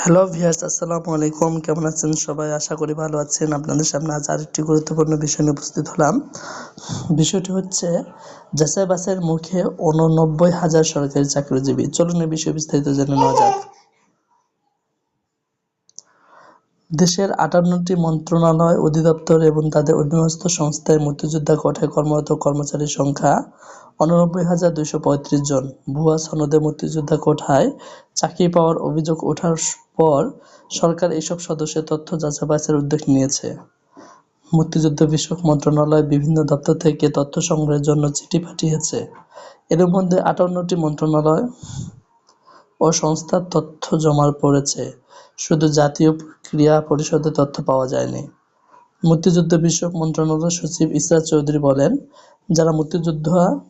Hello viewers আসসালামু আলাইকুম। কেমন আছেন সবাই? আশা করি ভালো আছেন। আপনাদের সামনে আজ আরেকটি গুরুত্বপূর্ণ বিষয় নিয়ে উপস্থিত হলাম। বিষয়টি হচ্ছে যাচাই বাসের মুখে উননব্বই হাজার সরকারি চাকরিজীবী। চলুন এই বিষয়ে বিস্তারিত জেনে নেওয়া যাক। দেশের আটান্নটি মন্ত্রণালয় অধিদপ্তর এবং তাদের অধীনস্থ সংস্থায় মুক্তিযোদ্ধা কোটায় কর্মরত কর্মচারীর সংখ্যা উননব্বই হাজার দুইশো পঁয়ত্রিশ জন। ভুয়া সনদে মুক্তিযোদ্ধা কোঠায় চাকরি পাওয়ার অভিযোগ ওঠার পর সরকার এসব সদস্যের তথ্য যাচাই-বাছাইয়ের উদ্যোগ নিয়েছে। মুক্তিযুদ্ধ বিষয়ক মন্ত্রণালয় বিভিন্ন দপ্তর থেকে তথ্য সংগ্রহের জন্য চিঠি পাঠিয়েছে। এর মধ্যে আটান্নটি মন্ত্রণালয় ও সংস্থার তথ্য জমা পড়েছে। শুধু জাতীয় ক্রিয়া পরিষদের তথ্য পাওয়া যায়নি। মুক্তিযুদ্ধ বিষয়ক মন্ত্রণালয়ের সচিব ইসরাত চৌধুরী বলেন, যারা মুক্তিযোদ্ধা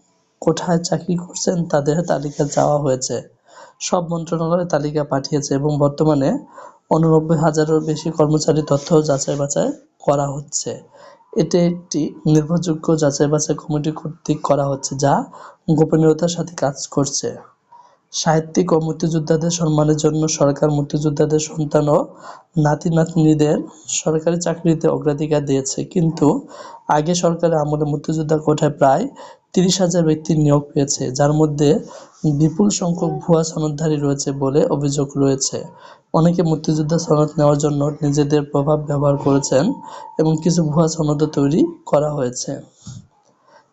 কোঠায় চাকরি করছেন তাদের তালিকা চাওয়া হয়েছে। সব মন্ত্রণালয়ে তালিকা পাঠিয়েছে এবং বর্তমানে উননব্বই হাজারের বেশি কর্মচারী তথ্য যাচাই বাছাই করা হচ্ছে। এটি একটি নির্ভরযোগ্য যাচাই বাছাই কমিটি কর্তৃক করা হচ্ছে যা গোপনীয়তার সাথে কাজ করছে। সাহিত্যিক ও মুক্তিযোদ্ধাদের সম্মানের জন্য সরকার মুক্তিযোদ্ধাদের সন্তান ও নাতি নাতনিদের সরকারি চাকরিতে অগ্রাধিকার দিয়েছে। কিন্তু আগে সরকারের আমলে মুক্তিযোদ্ধা কোঠায় প্রায় তিরিশ হাজার ব্যক্তি নিয়োগ পেয়েছে, যার মধ্যে বিপুল সংখ্যক ভুয়া সনদধারী রয়েছে বলে অভিযোগ রয়েছে। অনেকে মুক্তিযোদ্ধা সনদ নেওয়ার জন্য নিজেদের প্রভাব ব্যবহার করেছেন এবং কিছু ভুয়া সনদও তৈরি করা হয়েছে।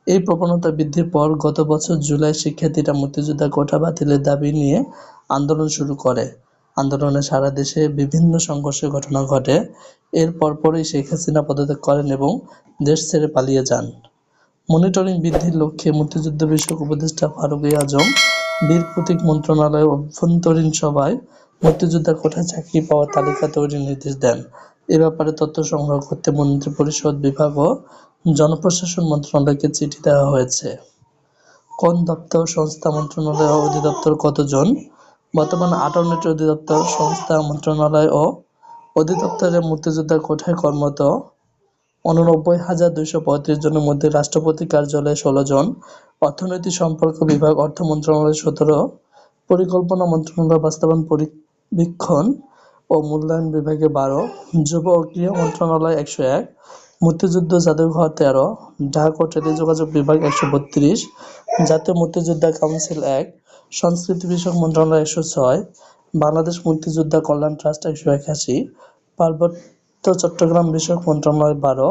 এই প্রবণতা বৃদ্ধির পর গত বছর জুলাই শিক্ষার্থীরা মুক্তিযোদ্ধা কোটা বাতিলের দাবি নিয়ে আন্দোলন শুরু করে। আন্দোলনে সারা দেশে বিভিন্ন সংঘর্ষের ঘটনা ঘটে। এর পরপরই শেখ হাসিনা পদত্যাগ করেন এবং দেশ ছেড়ে পালিয়ে যান। মনিটরিং বৃদ্ধির লক্ষ্যে মুক্তিযুদ্ধ বিষয়ক উপদেষ্টা ফারুক আজম বীর প্রতীক মন্ত্রণালয়ের অভ্যন্তরীণ সভায় মুক্তিযোদ্ধা কোঠায় চাকরি পাওয়ার তালিকা তৈরির নির্দেশ দেন। ব্যাপারে তথ্য সংগ্রহ করতে মন্ত্রিপরিষদ বিভাগ ও জনপ্রশাসন মন্ত্রণালয়কে চিঠি দেওয়া হয়েছে। কোন দপ্তর, সংস্থা, মন্ত্রণালয় ও অধিদপ্তর কতজন? বর্তমানে আটান্নটি অধিদপ্তর, সংস্থা, মন্ত্রণালয় ও অধিদপ্তরে মুক্তিযোদ্ধা কোঠায় কর্মরত। উননব্বই হাজার দুইশো পঁয়ত্রিশ জনের মধ্যে রাষ্ট্রপতি কার্যালয়ে ষোলো জন। অর্থনৈতিক সম্পর্ক বিভাগ, অর্থ মন্ত্রণালয় সতেরো। পরিকল্পনা মন্ত্রণালয় বাস্তবায়ন পরিবীক্ষণ ও মূল্যায়ন বিভাগে বারো, যুব ও ক্রীড়া মন্ত্রণালয় একশো এক, মুক্তিযুদ্ধ জাদুঘর তেরো, ডাক ও টেলিযোগাযোগ বিভাগ একশো বত্রিশ, জাতীয় মুক্তিযোদ্ধা কাউন্সিল এক, সংস্কৃতি বিষয়ক মন্ত্রণালয় একশো ছয়, বাংলাদেশ মুক্তিযোদ্ধা কল্যাণ ট্রাস্ট একশো একাশি, পার্বত্য চট্টগ্রাম বিষয়ক মন্ত্রণালয় বারো,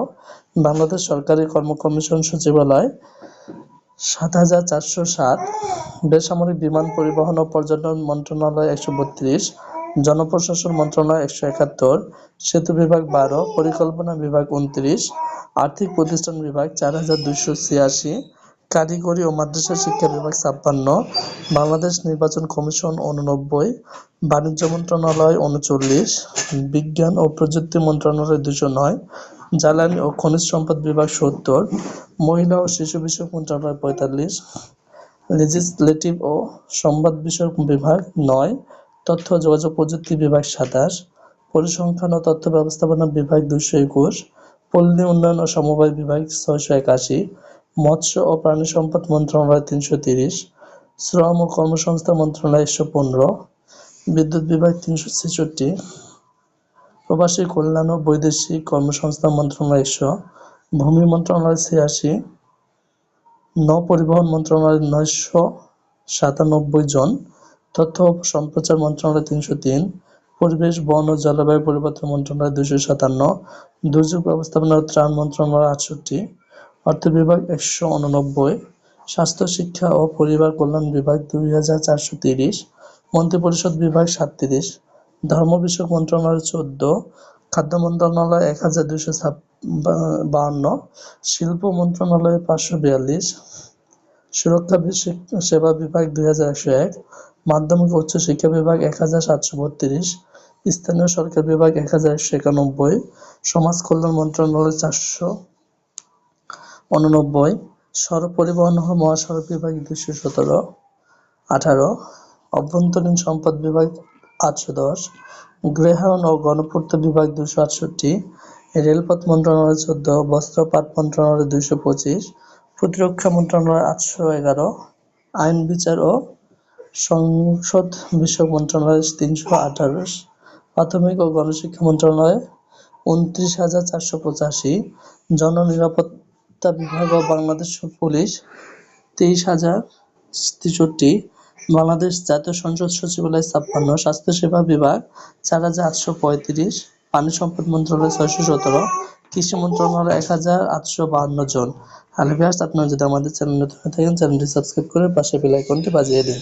বাংলাদেশ সরকারি কর্ম কমিশন সচিবালয় সাত হাজার চারশো সাত, বেসামরিক বিমান পরিবহন ও পর্যটন মন্ত্রণালয় একশো বত্রিশ জনপ্রশাসন মন্ত্রণালয় একশো একাত্তর, সেতু বিভাগ বারো, পরিকল্পনা বিভাগ উনত্রিশ, আর্থিক প্রতিষ্ঠান বিভাগ চার হাজার দুইশো ছিয়াশি, কারিগরি ও মাদ্রাসা শিক্ষা বিভাগ ছাপ্পান্ন, বাংলাদেশ নির্বাচন কমিশন উননব্বই, বাণিজ্য মন্ত্রণালয় উনচল্লিশ, বিজ্ঞান ও প্রযুক্তি মন্ত্রণালয় দুশো নয়, জ্বালানি ও খনিজ সম্পদ বিভাগ সত্তর, মহিলা ও শিশু বিষয়ক মন্ত্রণালয় পঁয়তাল্লিশ লেজিসলেটিভ ও সংবাদ বিষয়ক বিভাগ নয় তথ্য, যোগাযোগ প্রযুক্তি বিভাগ সাতাশ, পরিসংখ্যান ও তথ্য ব্যবস্থাপনা বিভাগ দুশো একুশ, পল্লী উন্নয়ন ও সমবায় বিভাগ ছয়শো একাশি, মৎস্য ও প্রাণী সম্পদ মন্ত্রণালয় তিনশো তিরিশ, শ্রম ও কর্মসংস্থান মন্ত্রণালয় একশো পনেরো, বিদ্যুৎ বিভাগ তিনশো ছেষট্টি, প্রবাসী কল্যাণ ও বৈদেশিক কর্মসংস্থান মন্ত্রণালয় একশো, ভূমি মন্ত্রণালয় ছিয়াশি নৌপরিবহন মন্ত্রণালয় নয়শো সাতানব্বই জন তথ্য ও সম্প্রচার মন্ত্রণালয় তিনশো তিন, পরিবেশ, বন ও জলবায়ু পরিবর্তন মন্ত্রণালয় দুশো সাতান্ন, দুর্যোগ ব্যবস্থাপনা ত্রাণ মন্ত্রণালয় আটষট্টি, অর্থ বিভাগ একশো উননব্বই, স্বাস্থ্য, শিক্ষা ও পরিবার কল্যাণ বিভাগ দুই হাজার চারশো তিরিশ, মন্ত্রিপরিষদ বিভাগ সাতত্রিশ, ধর্ম বিষয়ক মন্ত্রণালয় চোদ্দ, খাদ্য মন্ত্রণালয় এক হাজার দুশো বাহান্ন, শিল্প মন্ত্রণালয় পাঁচশো বিয়াল্লিশ, সুরক্ষা সেবা বিভাগ দুই হাজার একশো এক মাধ্যমিক উচ্চ শিক্ষা বিভাগ এক হাজার সাতশো বত্রিশ, স্থানীয় সরকার বিভাগ এক হাজার একশো একানব্বই, সমাজ কল্যাণ মন্ত্রণালয় চারশো উননব্বই সড়ক পরিবহন ও মহাসড়ক বিভাগ দুশো সতেরো, আঠারো, অভ্যন্তরীণ সম্পদ বিভাগ আটশো দশ গৃহায়ন ও গণপূর্ত বিভাগ দুশো আটষট্টি, রেলপথ মন্ত্রণালয় চোদ্দ, বস্ত্র পাট মন্ত্রণালয় দুইশো পঁচিশ, প্রতিরক্ষা মন্ত্রণালয় আটশো এগারো, আইন বিচার ও সংসদ বিষয়ক মন্ত্রণালয় তিনশো আঠারো, প্রাথমিক ও গণশিক্ষা মন্ত্রণালয় উনত্রিশ হাজার চারশো পঁচাশি, জননিরাপত্তা বিভাগ ও বাংলাদেশ পুলিশ তেইশ হাজার তেষট্টি, বাংলাদেশ জাতীয় সংসদ সচিবালয় ছাপ্পান্ন, স্বাস্থ্যসেবা বিভাগ চার হাজার আটশো পঁয়ত্রিশ, পানি সম্পদ মন্ত্রণালয় ছয়শো সতেরো কৃষি মন্ত্রণালয় এক হাজার আটশো বাহান্ন জন। হ্যালো ভিউয়ার্স আপনারা যদি আমাদের চ্যানেল নতুন থাকেন, চ্যানেলটি সাবস্ক্রাইব করে পাশে বেল আইকনটি বাজিয়ে দিন।